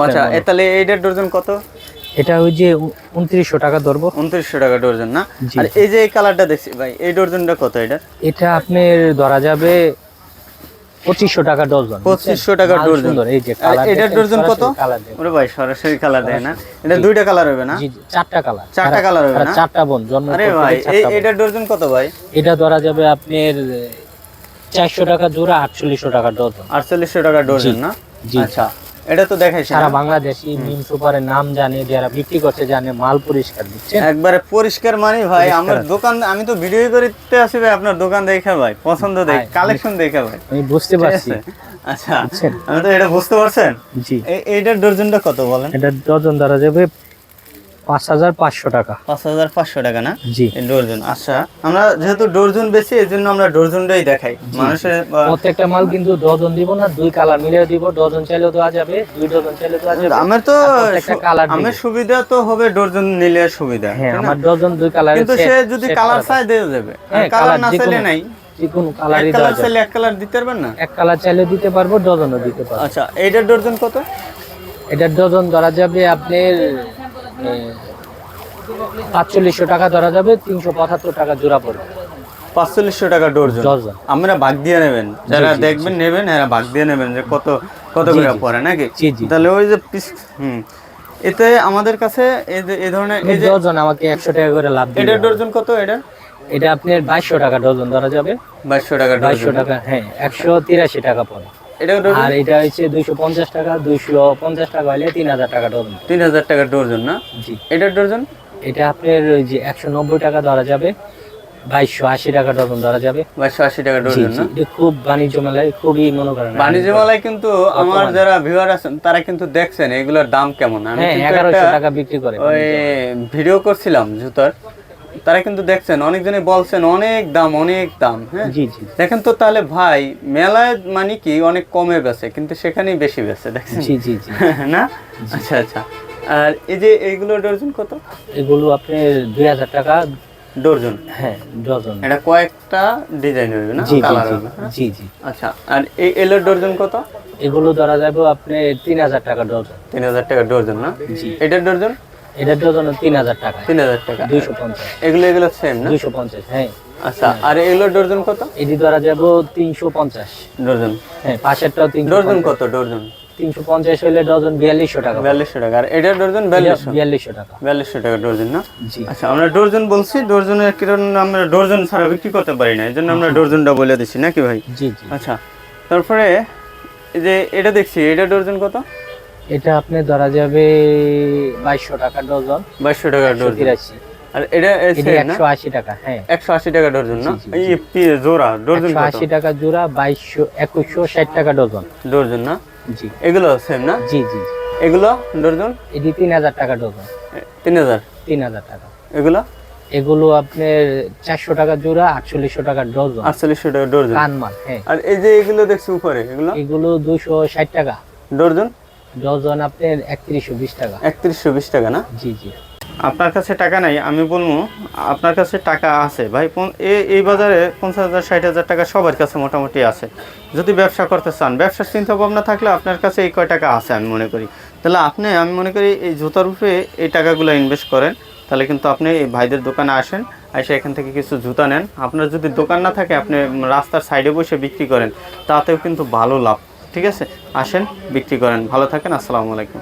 আচ্ছা তাহলে এইটার ডজন কত? এটা ওই যে উনত্রিশশো টাকা ধরবো। উনত্রিশশো টাকা ডজন না? আর এই যে কালারটা দেখছি ভাই এই ডজনটা কত এটা? এটা আপনার ধরা যাবে পঁচিশশো টাকা ডজন পঁচিশশো টাকা ডজন। এই যে এটার ডজন কত? ওরে ভাই সরাসরি কালার দেয় না। এটা দুইটা কালার হবে না? চারটা কালার। চারটা colour হবে না? চারটা বোন জন্ম আরে ভাই এটার ডজন কত ভাই? এটা ধরা যাবে আপনার চারশো টাকা জোড়া আটচল্লিশশো টাকা ডজন। আটচল্লিশশো টাকা ডজন না? আচ্ছা। এটা তো দেখাই সারা বাংলাদেশি মিম সুপারের নাম জানে যারা বিক্রি করছে জানে মাল পরিষ্কার দিচ্ছে। একবারে পরিষ্কার মানে ভাই আমার দোকান আমি তো ভিডিও করতে আসি ভাই আপনার দোকান দেখে ভাই পছন্দ দেখ কালেকশন দেখে ভাই। আমি বুঝতে পারছি। আচ্ছা আমি তো এটা বুঝতে পারছেন? জি। এই- এইটার ডর্জনটা কত বলেন? এটা ডর্জন ধরা যাবে পাঁচ হাজার পাঁচশো টাকা। পাঁচ হাজার পাঁচশো টাকা না? জি। এই ডর্জন আচ্ছা আমরা যেহেতু ডর্জন বেশি এই জন্য আমরা ডর্জনটাই দেখাই। মানুষের প্রত্যেকটা মাল কিন্তু ডজন দিব না দুই কালার দিব। ডজন চাইলেও দেওয়া যাবে দুই ডজন চাইলেও দেওয়া যাবে। আমার তো কালার আমার সুবিধা তো হবে ডর্জন নিলে সুবিধা হ্যাঁ আমার ডজন দুই কালার কিন্তু সে যদি কালার চাই দিয়ে দেবে। হ্যাঁ, কালার না চাইলে নাই। যে কোনো কালারই দেওয়া যাবে। এক কালার দিতে পারবেন না? এক কালার চাইলে দিতে পারব ডজনও দিতে পারব। আচ্ছা এইটার কত? এটার ডজন ধরা যাবে আপনার পাঁচচল্লিশশো টাকা ধরা যাবে তিনশো পঁচাত্তর টাকা জোড়া পড়বে। পাঁচচল্লিশশো টাকা ডর্জন আমরা ভাগ দিয়ে নেবেন যারা দেখবেন নেবেন এরা ভাগ দিয়ে নেবেন যে কত কত করে পড়ে নাকি। তাহলে ওই যে পিস হুম। এতে আমাদের কাছে এই ধরনের এই যে ডজন আমাকে একশো টাকা করে লাভ এটার ডর্জন কত এটা? এটা আপনার বাইশশো টাকা ডজন ধরা যাবে। বাইশশো টাকা বাইশশো টাকা হ্যাঁ একশো তিরাশি টাকা পড়ে। এটা আর এটা হচ্ছে দুইশো পঞ্চাশ টাকা দুইশো পঞ্চাশ টাকা হলে তিন হাজার টাকা ডজন তিন হাজার টাকা ডর্জন না জি। এটার ডর্জন এটা আপনার ওই যে একশো নব্বই টাকা ধরা যাবে বাইশশো আশি টাকা ডজন ধরা যাবে। বাইশশো আশি টাকা জি না এটা খুব বাণিজ্য মেলায় খুবই মনে করেন বাণিজ্য মেলায় কিন্তু আমার যারা ভিউয়ার আছেন তারা কিন্তু দেখছেন এগুলোর দাম কেমন। আমি হ্যাঁ এগারোশো টাকা বিক্রি করে ওই ভিডিও করছিলাম জুতার। তারা কিন্তু দেখছেন অনেকজনে বলছেন অনেক দাম অনেক দাম হ্যাঁ? জি জি দেখেন তো তাহলে ভাই মেলায় মানে কি অনেক কমে বেচে কিন্তু সেখানেই বেশি বেচে দেখছেন? জি জি জি। না? আচ্ছা আচ্ছা। আর এই যে এইগুলো ডর্জন কত? এগুলো আপনি দুই হাজার টাকা ডর্জন হ্যাঁ ডজন। এটা কয়েকটা ডিজাইন হবে না? জি জি কালার জি হবে? জি জি। আচ্ছা আর এই এলো ডর্জন কত? এগুলো ধরা যাবে আপনি তিন হাজার টাকা ডজন। তিন হাজার টাকা ডর্জন না? জি। এটার ডর্জন এটার ডজন তিন হাজার টাকা। তিন হাজার টাকা। দুইশো পঞ্চাশ। এগুলো এগুলো সেম না? দুইশো পঞ্চাশ হ্যাঁ। আচ্ছা আর এগুলোর ডর্জন কত? এটি ধরা যাবে তিনশো পঞ্চাশ। ডর্জন হ্যাঁ পাশেরটাও তিনশো ডর্জন কত? ডর্জন তিনশো পঞ্চাশ হলে ডজন বিয়াল্লিশশো টাকা। বিয়াল্লিশশো টাকা। আর এটার ডর্জন বিয়াল্লিশশো। বিয়াল্লিশশো টাকা। বিয়াল্লিশশো টাকা ডর্জন না? জি। আচ্ছা আমরা ডর্জন বলছি ডর্জনের কিরণ আমরা ডর্জন ছাড়া বিক্রি করতে পারি না। এই জন্য আমরা ডর্জনটা বলে দিচ্ছি নাকি ভাই? জি জি। আচ্ছা তারপরে যে এটা দেখছি এটা ডর্জন কত? এটা আপনি ধরা যাবে বাইশশো টাকা ডজন। বাইশশো টাকা ডর্জন তিরাশি। আর এটা এটি same না? একশো আশি টাকা হ্যাঁ। একশো আশি টাকা ডর্জন না? জি, জি, এই জোড়া ডর্জন আশি টাকা জোড়া বাইশশো একুশশো ষাট টাকা ডজন। ডর্জন না? জি। এগুলো সেম না? জি জি এগুলো ডর্জন এটি তিন হাজার টাকা ডজন। তিন হাজার? তিন হাজার টাকা। এগুলো? এগুলো আপনার চারশো টাকা জোড়া আটচল্লিশশো টাকা ডজন। আটচল্লিশশো টাকা কানমাল হ্যাঁ। আর এই যে এগুলো দেখছি উপরে এগুলো? এগুলো দুশো ষাট টাকা। ডর্জন ডজন আপনার একত্রিশশো বিশ টাকা। একত্রিশশো বিশ টাকা না? জি জি। আপনার কাছে টাকা নাই আমি বলব আপনার কাছে টাকা আছে। ভাই এই বাজারে পঞ্চাশ হাজার ষাট হাজার টাকা সবার কাছে মোটামুটি আছে। যদি ব্যবসা করতে চান ব্যবসার চিন্তা ভাবনা থাকলে আপনার কাছে এই কয় টাকা আছে আমি মনে করি। তাহলে আপনি আমি মনে করি এই জুতার উপরে এই টাকাগুলো ইনভেস্ট করেন। তাহলে কিন্তু আপনি এই ভাইদের দোকানে আসেন এসে এখান থেকে কিছু জুতা নেন। আপনার যদি দোকান না থাকে আপনি রাস্তার সাইডে বসে বিক্রি করেন তাতেও কিন্তু ভালো লাভ। ঠিক আছে? আসেন বিক্রি করেন। ভালো থাকেন আসসালামু আলাইকুম।